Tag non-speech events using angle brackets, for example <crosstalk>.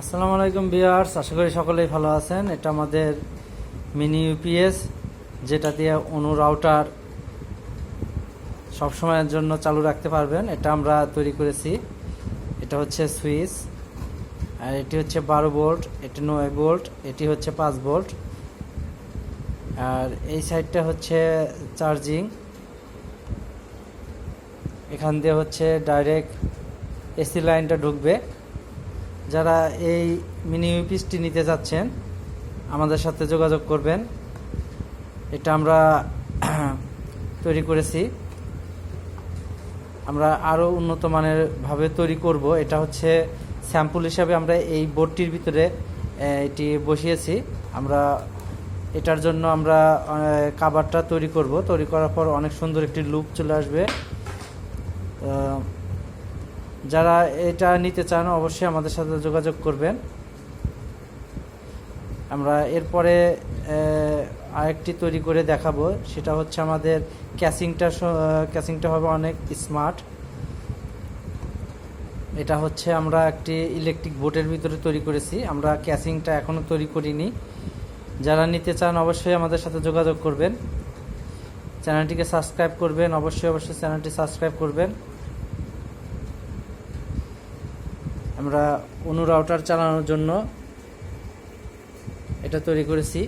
আসসালামু আলাইকুম বিয়ার্স আশা করি সকলেই ভালো আছেন। এটা আমাদের মিনি ইউপিএস যেটা দিয়ে অনু রাউটার সবসময়ের জন্য চালু রাখতে পারবেন। এটা আমরা তৈরি করেছি। এটা হচ্ছে সুইচ, আর এটি হচ্ছে বারো ভোল্ট, এটি নয় ভোল্ট, এটি হচ্ছে পাঁচ ভোল্ট। আর এই সাইডটা হচ্ছে চার্জিং। এখান দিয়ে হচ্ছে ডাইরেক্ট এসি লাইনটা ঢুকবে। যারা এই মিনি ইউপিসটি নিতে যাচ্ছেন, আমাদের সাথে যোগাযোগ করবেন। এটা আমরা <clears throat> তৈরি করেছি। আমরা আরও উন্নত মানের ভাবে তৈরি করব। এটা হচ্ছে স্যাম্পল হিসাবে আমরা এই বোর্ডটির ভিতরে এটি বসিয়েছি। আমরা এটার জন্য আমরা কাবারটা তৈরি করব। তৈরি করার পর অনেক সুন্দর একটি লুক চলে আসবে। যারা এটা নিতে চান, অবশ্যই আমাদের সাথে যোগাযোগ করবেন। আমরা এরপরে আরেকটি তৈরি করে দেখাবো। সেটা হচ্ছে আমাদের ক্যাসিংটা ক্যাসিংটা হবে অনেক স্মার্ট। এটা হচ্ছে আমরা একটি ইলেকট্রিক বোটের ভিতরে তৈরি করেছি। আমরা ক্যাসিংটা এখনও তৈরি করিনি। যারা নিতে চান, অবশ্যই আমাদের সাথে যোগাযোগ করবেন। চ্যানেলটিকে সাবস্ক্রাইব করবেন। অবশ্যই অবশ্যই চ্যানেলটি সাবস্ক্রাইব করবেন। আমরা অনু রাউটার চালানোর জন্য এটা তৈরি করেছি।